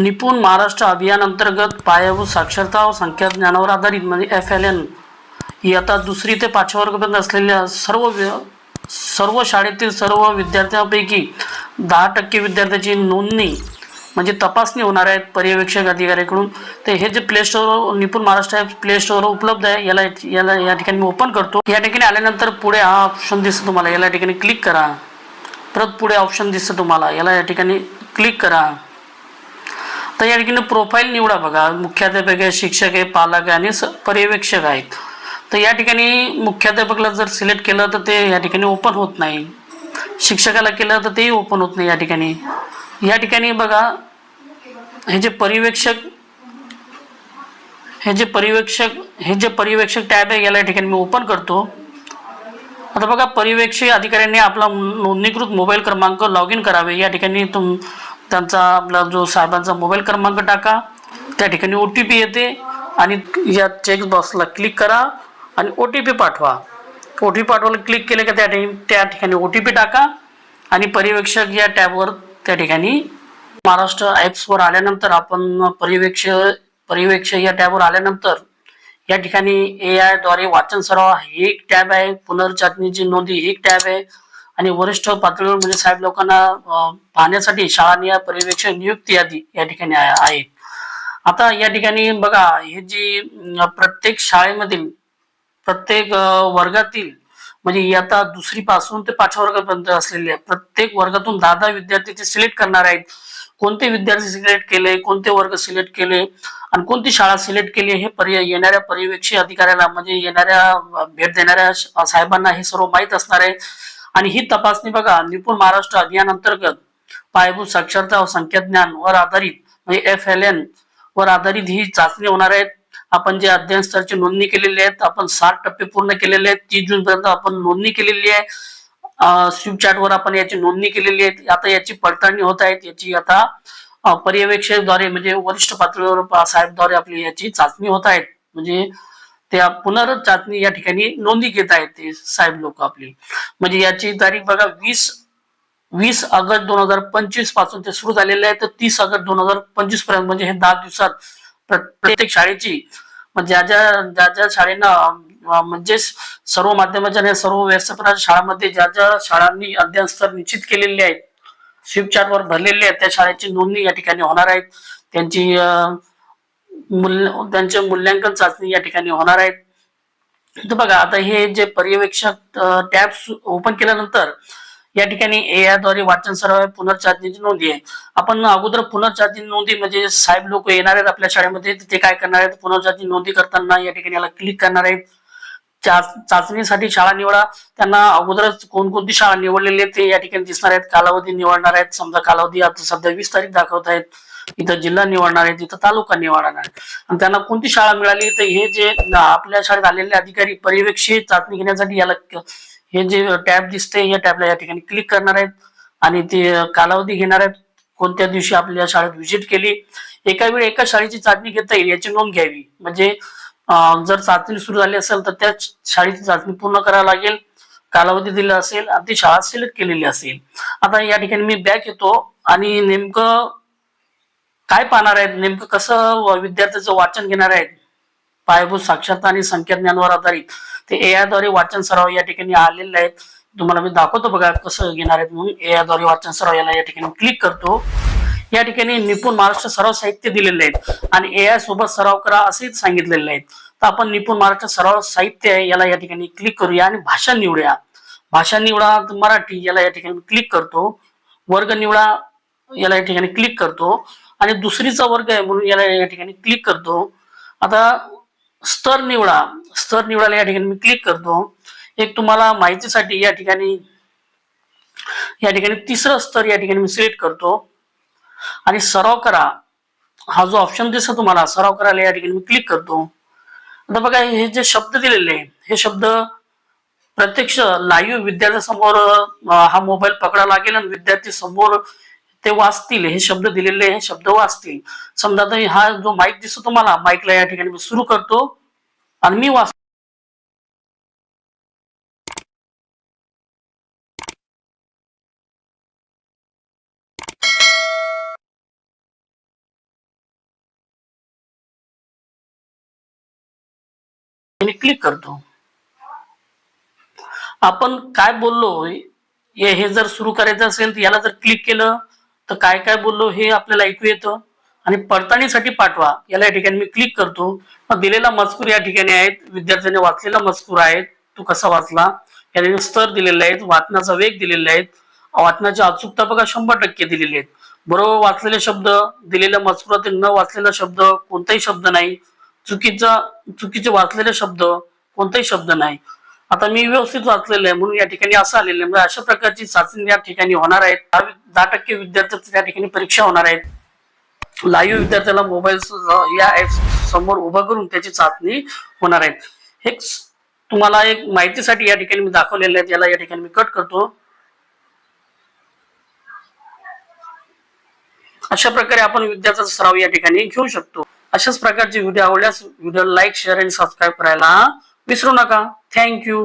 निपुण महाराष्ट्र अभियान अंतर्गत पायाभूत साक्षरता व संख्याज्ञानावर आधारित म्हणजे एफ एल एन इयत्ता दुसरी ते पाचव्या वर्गापर्यंत असलेल्या सर्व सर्व शाळेतील सर्व विद्यार्थ्यांपैकी दहा टक्के विद्यार्थ्याची नोंदणी म्हणजे तपासणी होणार आहेत पर्यवेक्षक अधिकाऱ्याकडून. तर हे जे प्ले स्टोअर निपुण महाराष्ट्र ॲप प्ले स्टोअर उपलब्ध आहे याला याला या ठिकाणी मी ओपन करतो. या ठिकाणी आल्यानंतर पुढे हा ऑप्शन दिसतो तुम्हाला. याला या ठिकाणी क्लिक करा. परत पुढे ऑप्शन दिसतं तुम्हाला. याला या ठिकाणी क्लिक करा. तर या ठिकाणी प्रोफाईल निवडा बघा. मुख्याध्यापक आहे शिक्षक आहे पालक आहे आणि पर्यवेक्षक आहेत. तर या ठिकाणी मुख्याध्यापकला जर सिलेक्ट केलं तर ते या ठिकाणी ओपन होत नाही. शिक्षकाला केलं तर तेही ओपन होत नाही या ठिकाणी. या ठिकाणी बघा हे जे पर्यवेक्षक हे जे पर्यवेक्षक हे जे पर्यवेक्षक टॅब आहे याला या ठिकाणी मी ओपन करतो. आता बघा पर्यवेक्षक अधिकाऱ्यांनी आपला नोंदणीकृत मोबाईल क्रमांक लॉग इन करावे. या ठिकाणी तुम त्यांचा आपला जो साहेबांचा मोबाईल क्रमांक टाका. त्या ठिकाणी ओ टी पी येते आणि या चेक बॉक्सला क्लिक करा आणि ओ टी पी पाठवा. ओ टी पी पाठवायला क्लिक केले का त्या ठिकाणी त्या ठिकाणी ओ टी पी टाका आणि पर्यवेक्षक या टॅबवर त्या ठिकाणी महाराष्ट्र ॲप्सवर आल्यानंतर आपण पर्यवेक्ष पर्यवेक्षक या टॅबवर आल्यानंतर या ठिकाणी ए आयद्वारे वाचन सराव ही एक टॅब आहे. पुनर्चाचणीची नोंदी एक टॅब आहे. आणि वरिष्ठ पातळीवर म्हणजे साहेब लोकांना पाहण्यासाठी शाळा पर्यवेक्षक नियुक्ती यादी या ठिकाणी आहे. आता या ठिकाणी बघा हे जी प्रत्येक शाळेमधील प्रत्येक वर्गातील म्हणजे इयत्ता दुसरी पासून ते पाचव्या वर्गापर्यंत असलेले प्रत्येक वर्गातून दहा दहा विद्यार्थी ते सिलेक्ट करणार आहेत. कोणते विद्यार्थी सिलेक्ट केले कोणते वर्ग सिलेक्ट केले आणि कोणती शाळा सिलेक्ट केली हे पर्याय येणाऱ्या पर्यवेक्षी अधिकाऱ्याला म्हणजे येणाऱ्या भेट देणाऱ्या साहेबांना हे सर्व माहीत असणार आहे. आणि ही तपासणी बघा निपुण महाराष्ट्र अभियान अंतर्गत पायाभूत साक्षरता व संख्याज्ञान वर आधारित म्हणजे एफ एल एन वर आधारित ही चाचणी होणार आहेत. आपण जे अध्ययन स्तरची नोंदणी केलेली आहेत आपण साठ टप्पे पूर्ण केलेले आहेत. तीस जून पर्यंत आपण नोंदणी केलेली आहे. स्विपचॅट वर आपण याची नोंदणी केलेली आहे. आता याची पडताळणी होत आहेत. याची आता पर्यवेक्षकद्वारे म्हणजे वरिष्ठ पातळीवर साहेबद्वारे आपली याची चाचणी होत आहेत. म्हणजे त्या पुनर्चाचणी या ठिकाणी नोंदी घेत आहेत ते साहेब लोक आपली. म्हणजे याची तारीख बघा वीस वीस ऑगस्ट दोन हजार पंचवीसपासून ते सुरू झालेले आहे. तर तीस ऑगस्ट दोन हजार पंचवीसपर्यंत म्हणजे हे दहा दिवसात प्रत्येक शाळेची म्हणजे ज्या ज्या ज्या ज्या शाळेना म्हणजे सर्व माध्यमाच्या सर्व व्यवस्थापनाच्या शाळांमध्ये ज्या ज्या शाळांनी अध्ययन स्तर निश्चित केलेले आहेत स्विप वर भरलेले आहेत त्या शाळेची नोंदणी या ठिकाणी होणार आहेत. त्यांची अं, मूल्य त्यांचे मूल्यांकन चाचणी या ठिकाणी होणार आहेत. तर बघा आता हे जे पर्यवेक्षक टॅब ओपन केल्यानंतर या ठिकाणी ए द्वारे वाचन सराव पुनर्चाचणीची नोंदी आहे. आपण अगोदर पुनर्चाचणी नोंदी म्हणजे साहेब लोक येणार आहेत आपल्या शाळेमध्ये ते काय करणार आहेत? पुनर्चाचणी नोंदी करताना या ठिकाणी याला क्लिक करणार आहेत. चाचणीसाठी शाळा निवडा. त्यांना अगोदरच कोणकोणती शाळा निवडलेली आहे ते या ठिकाणी दिसणार आहेत. कालावधी निवडणार आहेत. समजा कालावधी आता सध्या वीस तारीख दाखवत आहेत. इथं जिल्हा निवडणार आहे तिथं तालुका निवडणार आहे. आणि त्यांना कोणती शाळा मिळाली? तर हे जे आपल्या शाळेत आलेले अधिकारी पर्यवेक्षी चाचणी घेण्यासाठी याला हे जे टॅब दिसते या टॅबला या ठिकाणी क्लिक करणार आहेत. आणि ते कालावधी घेणार आहेत. कोणत्या दिवशी आपल्या शाळेत व्हिजिट केली? एका वेळी एका शाळेची चाचणी घेता येईल याची नोंद घ्यावी. म्हणजे जर चाचणी सुरू झाली असेल तर त्या शाळेची चाचणी पूर्ण करावी लागेल. कालावधी दिला असेल आणि ती शाळा सिलेक्ट केलेली असेल. आता या ठिकाणी मी बॅक येतो. आणि नेमकं काय पाहणार आहेत? नेमकं कसं विद्यार्थ्याचं वाचन घेणार आहेत? पायाभूत साक्षरता आणि संख्याज्ञानवर आधारित ते एआयद्वारे द्वारे वाचन सराव या ठिकाणी आलेले आहेत. तुम्हाला मी दाखवतो बघा कसं घेणार आहेत म्हणून. ए द्वारे वाचन सराव याला या ठिकाणी क्लिक करतो. या ठिकाणी निपुण महाराष्ट्र सराव साहित्य दिलेले आहेत आणि ए आय सोबत सराव करा असेच सांगितलेले आहेत. तर आपण निपुण महाराष्ट्र सराव साहित्य आहे याला या ठिकाणी क्लिक करूया आणि भाषा निवडूया. भाषा निवडा मराठी याला या ठिकाणी क्लिक करतो. वर्ग निवडा याला या ठिकाणी क्लिक करतो. आणि दुसरीचा वर्ग आहे म्हणून याला या ठिकाणी क्लिक करतो. आता स्तर निवडा. स्तर निवडायला या ठिकाणी मी क्लिक करतो. एक तुम्हाला माहितीसाठी या ठिकाणी या ठिकाणी तिसरं स्तर या ठिकाणी मी सिलेक्ट करतो. आणि सराव करा. हा जो ऑप्शन दिसतो तुम्हाला सराव करायला या ठिकाणी मी क्लिक करतो. आता बघा हे जे शब्द दिलेले हे शब्द प्रत्यक्ष लाईव्ह विद्यार्थ्यासमोर हा मोबाईल पकडा लागेल आणि विद्यार्थी समोर ते वाचतील हे शब्द दिलेले हे शब्द वाचतील. समजा तर हा जो माईक दिसतो तुम्हाला माईकला या ठिकाणी मी सुरू करतो. आणि मी वाच मी क्लिक करतो. आपण काय बोललो हे जर सुरू करायचं असेल तर याला जर क्लिक केलं तर काय काय बोललो हे आपल्याला ऐकू येतं. आणि पडताळणीसाठी पाठवा. याला या ठिकाणी मी क्लिक करतो. मग दिलेला मजकूर या ठिकाणी आहेत. विद्यार्थ्याने वाचलेला मजकूर आहे तो कसा वाचला? याने स्तर दिलेले आहेत. वाचनाचा वेग दिलेला आहेत. वाचनाची अचूकता बघा शंभर टक्के दिलेली आहेत. बरोबर वाचलेले शब्द दिलेल्या मजकुरातील न वाचलेला शब्द कोणताही शब्द नाही. चुकीचा चुकीचे वाचलेले शब्द कोणताही शब्द नाही. आता मी व्यवस्थित वाचलेलं आहे म्हणून या ठिकाणी असं आलेलं आहे. म्हणजे अशा प्रकारची चाचणी या ठिकाणी होणार आहेत. दहा दहा टक्के विद्यार्थ्यांची त्या ठिकाणी परीक्षा होणार आहेत. लाईव्ह विद्यार्थ्याला मोबाईल या ऍप समोर उभं करून त्याची चाचणी होणार आहे हे तुम्हाला एक माहितीसाठी या ठिकाणी मी दाखवलेले आहेत याला या ठिकाणी मी कट करतो. अशा प्रकारे आपण विद्यार्थ्याचा सराव या ठिकाणी घेऊ शकतो. अशाच प्रकारचे व्हिडिओ आवडल्यास व्हिडिओ लाईक शेअर आणि सबस्क्राईब करायला विसरू नका. थँक्यू